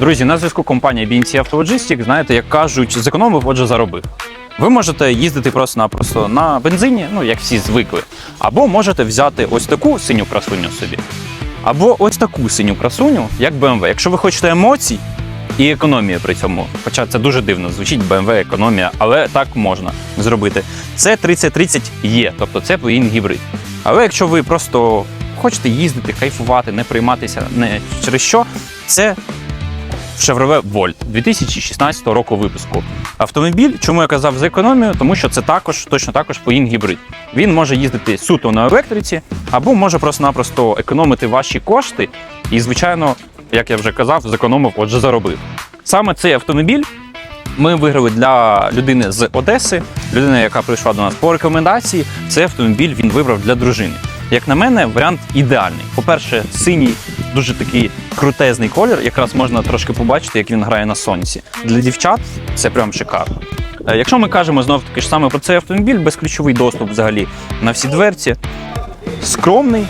Друзі, на зв'язку компанія BNC Автологістик, знаєте, як кажуть, зекономив, отже, заробив. Ви можете їздити просто-напросто на бензині, ну як всі звикли. Або можете взяти ось таку синю красуню собі. Або ось таку синю красуню, як BMW. Якщо ви хочете емоцій і економії при цьому, хоча це дуже дивно, звучить BMW економія, але так можна зробити. Це 3030 є, тобто це plug-in гібрид. Але якщо ви просто хочете їздити, кайфувати, не прийматися не через що, це Chevrolet Volt 2016 року випуску. Автомобіль, чому я казав за економію? Тому що це також точно також plug-in гібрид. Він може їздити суто на електриці, або може просто-напросто економити ваші кошти. І, звичайно, як я вже казав, зекономив, отже, заробив. Саме цей автомобіль ми виграли для людини з Одеси, людина, яка прийшла до нас по рекомендації. Цей автомобіль він вибрав для дружини. Як на мене, варіант ідеальний. По-перше, синій, дуже такий крутезний колір. Якраз можна трошки побачити, як він грає на сонці. Для дівчат це прям шикарно. Е, Якщо ми кажемо знов таки ж саме про цей автомобіль, безключовий доступ взагалі на всі дверці, скромний,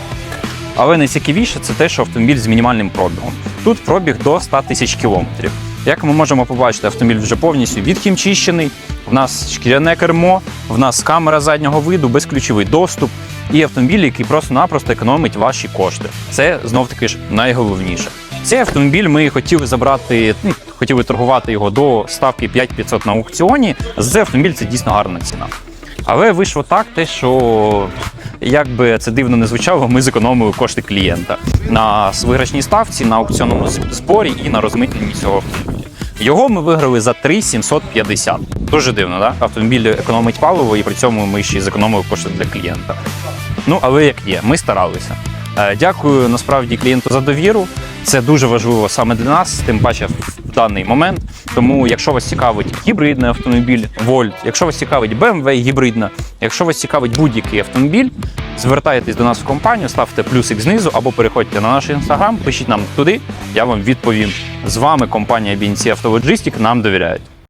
але найцікавіше це те, що автомобіль з мінімальним пробігом. Тут пробіг до 100 тисяч кілометрів. Як ми можемо побачити, автомобіль вже повністю відхімчищений. В нас шкіряне кермо, в нас камера заднього виду, безключовий доступ і автомобіль, який просто-напросто економить ваші кошти. Це знов таки ж найголовніше. Цей автомобіль ми хотіли забрати, ну, хотіли торгувати ййого до ставки 5500 на аукціоні. За автомобіль це дійсно гарна ціна. Але вийшло так, те, що як би це дивно не звучало, ми зекономили кошти клієнта на виграшній ставці, на аукціонному зборі і на розмитненні цього автомобіля. Його ми виграли за 3750. Дуже дивно, да? Автомобіль економить паливо, і при цьому ми ще й зекономили кошти для клієнта. Ну, але як є, ми старалися. Е, Дякую насправді клієнту за довіру. Це дуже важливо саме для нас, тим паче в даний момент. Тому, якщо вас цікавить гібридний автомобіль Volt, якщо вас цікавить BMW гібридна, якщо вас цікавить будь-який автомобіль, звертайтесь до нас в компанію, ставте плюсик знизу або переходьте на наш інстаграм, пишіть нам туди, я вам відповім. З вами компанія BNC Автолоджистік нам довіряють.